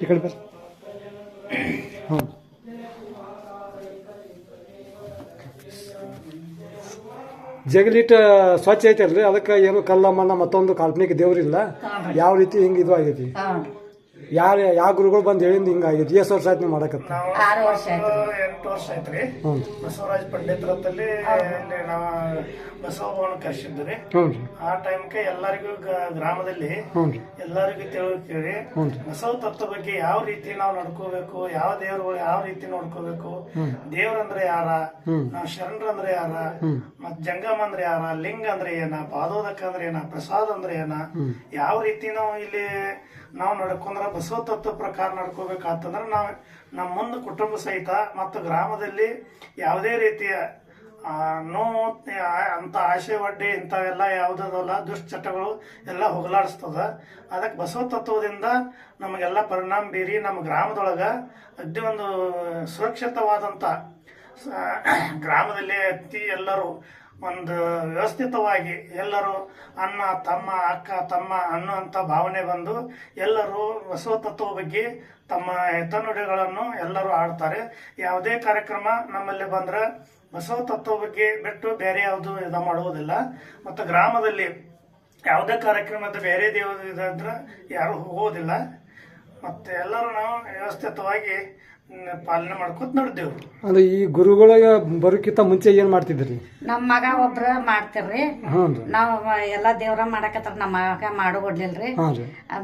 ಈ ಕಡೆ ಬರ್ರಿ ಹ್ಞೂ ಜಗಲೀಟ ಸ್ವಚ್ಛ ಐತಲ್ರಿ ಅದಕ್ಕೆ ಏನು ಕಲ್ಲ ಮಣ್ಣ ಮತ್ತೊಂದು ಕಾಲ್ಪನಿಕ ದೇವ್ರಿಲ್ಲ. ಯಾವ ರೀತಿ ಹಿಂಗೆ ಇದು ಆಗೈತಿ? ಯಾರು ಯಾವ ಗುರುಗಳು ಬಂದು ಹೇಳಿಂದ ಹಿಂಗೆ ಆಗೈತಿ ಎಷ್ಟು ವರ್ಷ ಆಯ್ತು ನೀವು ಮಾಡಕತ್ತ. ಆರು ವರ್ಷ ಆಯ್ತು. ಎಂಟು ವರ್ಷ ಆಯ್ತ್ರಿ ಹ್ಞೂ. ಬಸವರಾಜ ರಥಲ್ಲಿ ಹತ್ತಲ್ಲಿ ಇಲ್ಲಿ ನಾವು ಬಸವವನ್ನು ಕರ್ಸಿದ್ರಿ ಹ್ಞೂ ರೀ. ಆ ಟೈಮ್ಗೆ ಎಲ್ಲರಿಗೂ ಗ- ಗ್ರಾಮದಲ್ಲಿ ಹ್ಞೂ ರೀ. ಎಲ್ಲರಿಗೂ ಹ್ಞೂ ರೀ. ಬಸವ ತತ್ವ ಬಗ್ಗೆ ಯಾವ ರೀತಿ ನಾವು ನಡ್ಕೋಬೇಕು ಯಾವ ದೇವರುಗಳು ಯಾವ ರೀತಿ ನೋಡ್ಕೋಬೇಕು ದೇವ್ರಂದ್ರೆ ಯಾರ ಹ್ಮ್. ನಾವು ಶರಣರಂದ್ರೆ ಯಾರ ಮತ್ ಜಂಗಮ ಅಂದ್ರೆ ಯಾರ ಲಿಂಗ ಅಂದ್ರೆ ಏನ ಪಾದೋದಕ ಅಂದ್ರೆ ಏನ ಪ್ರಸಾದ ಅಂದ್ರೆ ಏನ ಯಾವ ರೀತಿ ನಾವು ಇಲ್ಲಿ ನಾವು ನಡ್ಕೊಂಡ್ರ ಬಸವ ತತ್ವ ಪ್ರಕಾರ ನಡ್ಕೋಬೇಕಂತಂದ್ರೆ ನಾವು ನಮ್ಮ ಮುಂದೆ ಕುಟುಂಬ ಸಹಿತ ಮತ್ತು ಗ್ರಾಮದಲ್ಲಿ ಯಾವುದೇ ರೀತಿಯ ನೋವು ಆ- ಅಂತ ಆಸೆ ಒಡ್ಡಿ ಇಂಥವೆಲ್ಲ ಯಾವುದಲ್ಲ ದುಶ್ಚಟಗಳು ಎಲ್ಲ ಹೋಗಲಾಡಿಸ್ತದೆ. ಅದಕ್ಕೆ ಬಸವ ತತ್ವದಿಂದ ನಮಗೆಲ್ಲ ಪರಿಣಾಮ ಬೀರಿ ನಮ್ಮ ಗ್ರಾಮದೊಳಗೆ ಅಗ್ದಿ ಒಂದು ಸುರಕ್ಷಿತವಾದಂಥ ಗ್ರಾಮದಲ್ಲಿ ಅತಿ ಎಲ್ಲರೂ ಒಂದು ವ್ಯವಸ್ಥಿತವಾಗಿ ಎಲ್ಲರೂ ಅಣ್ಣ, ತಮ್ಮ, ಅಕ್ಕ, ತಮ್ಮ ಅನ್ನುವಂಥ ಭಾವನೆ ಬಂದು ಎಲ್ಲರೂ ಬಸವತತ್ವ ಬಗ್ಗೆ ತಮ್ಮ ಹಿತನುಡಿಗಳನ್ನು ಎಲ್ಲರೂ ಆಡ್ತಾರೆ. ಯಾವುದೇ ಕಾರ್ಯಕ್ರಮ ನಮ್ಮಲ್ಲಿ ಬಂದರೆ ಬಸವ ತತ್ವ ಬಗ್ಗೆ ಬಿಟ್ಟು ಬೇರೆ ಯಾವುದು ಇದು ಮಾಡುವುದಿಲ್ಲ. ಮತ್ತು ಗ್ರಾಮದಲ್ಲಿ ಯಾವುದೇ ಕಾರ್ಯಕ್ರಮದ ಬೇರೆ ದೇವರು ಇದಂದ್ರೆ ಯಾರು ಹೋಗೋದಿಲ್ಲ. ಮತ್ತು ಎಲ್ಲರೂ ನಾವು ವ್ಯವಸ್ಥಿತವಾಗಿ ಪಾಲನೆ ಮಾಡ್ಕೊತ ನಡೆದೇವ್ರು ಅಂದ್ರೆ ಈ ಗುರುಗಳಿಗೆ ಬರೋಕ್ಕಿಂತ ಮುಂಚೆ ಏನ್ ಮಾಡ್ತಿದ್ರಿ? ನಮ್ಮ ಮಗ ಒಬ್ರ ಮಾಡ್ತಿರ್ರಿ. ಹ್ಞೂ ನಾವು ಎಲ್ಲಾ ದೇವ್ರ ಮಾಡಕತ್ತಾರ ನಮ್ಮ ಮಗ ಮಾಡು ಕೊಡ್ಲಿಲ್ರಿ.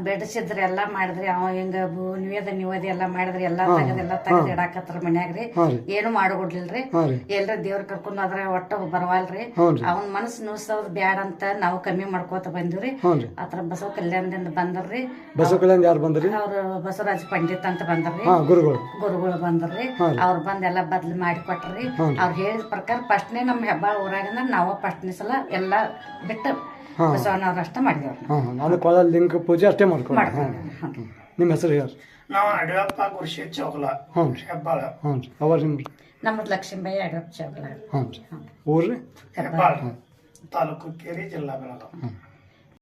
ಬೆಡಸಿದ್ರಿ ಎಲ್ಲಾ ಮಾಡಿದ್ರಿ. ಅವ ಹಿಂಗ ಬು- ನಿವೇದ ನಿವೇದಿ ಎಲ್ಲಾ ಮಾಡಿದ್ರಿ. ಎಲ್ಲಾ ತೆಗದ್ ಎಲ್ಲಾ ತೆಗದ್ ಇಡಾಕತ್ತಾರ ಮನ್ಯಾಗ್ರಿ ಹಾಂ ರೀ. ಏನು ಮಾಡು ಕೊಡ್ಲಿಲ್ರಿ. ರೀ. ಎಲ್ರ ದೇವ್ರ ಕರ್ಕೊಂಡ್ ಹೋದ್ರ ಒಟ್ಟ ಬರವಲ್ರಿ. ಹ್ಞೂ ರೀ. ಅವನ್ ಮನಸ್ಸು ನುಸೋದ್ ಬ್ಯಾಡ ಅಂತ ನಾವು ಕಮ್ಮಿ ಮಾಡ್ಕೋತ ಬಂದಿವ್ರಿ. ಹ್ಞೂ ರೀ. ಆತರ ಬಸವ ಕಲ್ಯಾಣದಿಂದ ಬಂದ್ರಿ ಬಸವ ಕಲ್ಯಾಣ ಯಾರು ಬಂದ್ರಿ? ಅವ್ರು ಬಸವರಾಜ ಪಂಡಿತ್ ಅಂತ ಬಂದ್ರಿ ಹಾಂ ಗುರುಗಳು. ಗುರುಗಳು. ಬಂದ್ರಿ ಅವ್ರ ಅವ್ರು ಬಂದ್ ಎಲ್ಲಾ ಬದ್ಲು ಮಾಡಿ ಕೊಟ್ರಿ. ಅವ್ರ ಹೇಳಿದ ಪ್ರಕಾರ ಫಸ್ಟ್ನೇ ನಮ್ಮ ಹೆಬ್ಬಾಳ ಊರಾಗ ನಾವು ಫಸ್ಟ್ನೇ ಸಲ ಎಲ್ಲಾ ಬಿಟ್ಟು. ಬಸವಣ್ಣವ್ರ ಅಷ್ಟ ಮಾಡಿದವ್ರಿ ನಾನು ಕೊಳ ಲಿಂಗ ಪೂಜೆ ಅಷ್ಟೇ ಮಾಡ್ಕೊಂಡು ನಿಮ್ಮ ಹೆಸರು ಯಾರು? ನಾವು ಅಡಿಯಪ್ಪ ಗುರುಶಿ ಚೌಗಲ ಹೆಬ್ಬಾಳ. ಹ್ಞೂ ನಿಮ್ಮ ನಮ್ಮದು ಲಕ್ಷ್ಮೀಬಾಯಿ ಅಡಿಯಪ್ಪ ಚೌಗಲ. ಹ್ಞೂ ರೀ ಊರು? ರೀ ಹೆಬ್ಬಾಳ ತಾಲೂಕು ಕೇರಿ ಜಿಲ್ಲಾ ಬೆಳಗಾವಿ.